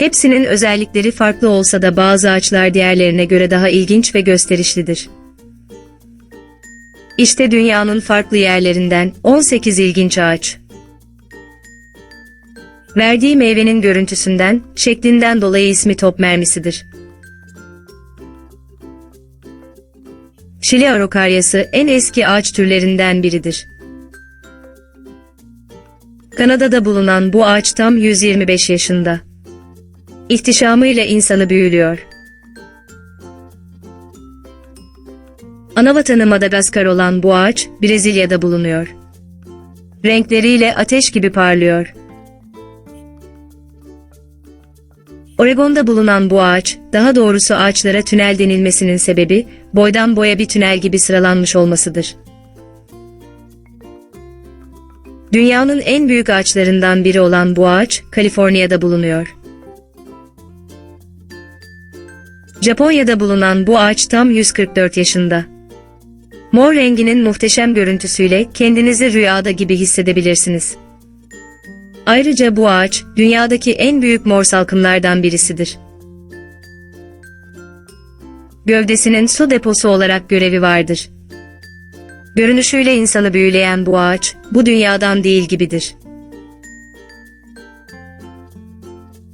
Hepsinin özellikleri farklı olsa da bazı ağaçlar diğerlerine göre daha ilginç ve gösterişlidir. İşte dünyanın farklı yerlerinden 18 ilginç ağaç. Verdiği meyvenin görüntüsünden, şeklinden dolayı ismi top mermisidir. Şili arokaryası en eski ağaç türlerinden biridir. Kanada'da bulunan bu ağaç tam 125 yaşında. İhtişamıyla insanı büyülüyor. Anavatanı Madagaskar olan bu ağaç Brezilya'da bulunuyor. Renkleriyle ateş gibi parlıyor. Oregon'da bulunan bu ağaç, daha doğrusu ağaçlara tünel denilmesinin sebebi, boydan boya bir tünel gibi sıralanmış olmasıdır. Dünyanın en büyük ağaçlarından biri olan bu ağaç, Kaliforniya'da bulunuyor. Japonya'da bulunan bu ağaç tam 144 yaşında. Mor renginin muhteşem görüntüsüyle kendinizi rüyada gibi hissedebilirsiniz. Ayrıca bu ağaç, dünyadaki en büyük mor salkımlardan birisidir. Gövdesinin su deposu olarak görevi vardır. Görünüşüyle insanı büyüleyen bu ağaç, bu dünyadan değil gibidir.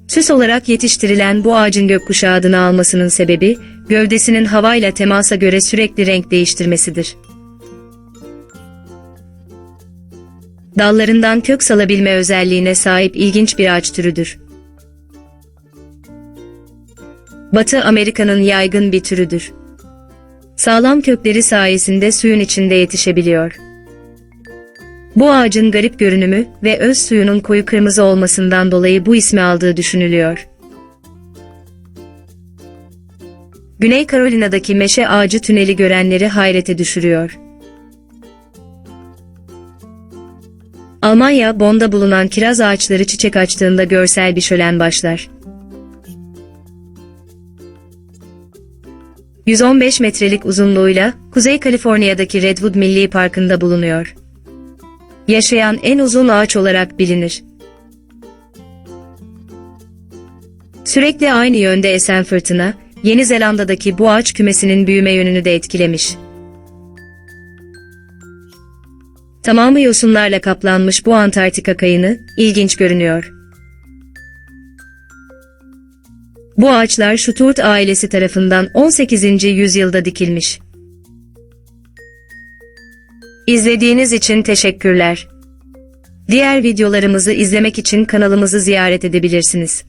Süs olarak yetiştirilen bu ağacın gökkuşağı adını almasının sebebi, gövdesinin havayla temasa göre sürekli renk değiştirmesidir. Dallarından kök salabilme özelliğine sahip ilginç bir ağaç türüdür. Batı Amerika'nın yaygın bir türüdür. Sağlam kökleri sayesinde suyun içinde yetişebiliyor. Bu ağacın garip görünümü ve öz suyunun koyu kırmızı olmasından dolayı bu ismi aldığı düşünülüyor. Güney Carolina'daki meşe ağacı tüneli görenleri hayrete düşürüyor. Almanya, Bonn'da bulunan kiraz ağaçları çiçek açtığında görsel bir şölen başlar. 115 metrelik uzunluğuyla Kuzey Kaliforniya'daki Redwood Milli Parkı'nda bulunuyor. Yaşayan en uzun ağaç olarak bilinir. Sürekli aynı yönde esen fırtına, Yeni Zelanda'daki bu ağaç kümesinin büyüme yönünü de etkilemiş. Tamamı yosunlarla kaplanmış bu Antarktika kayını ilginç görünüyor. Bu ağaçlar Şuturt ailesi tarafından 18. yüzyılda dikilmiş. İzlediğiniz için teşekkürler. Diğer videolarımızı izlemek için kanalımızı ziyaret edebilirsiniz.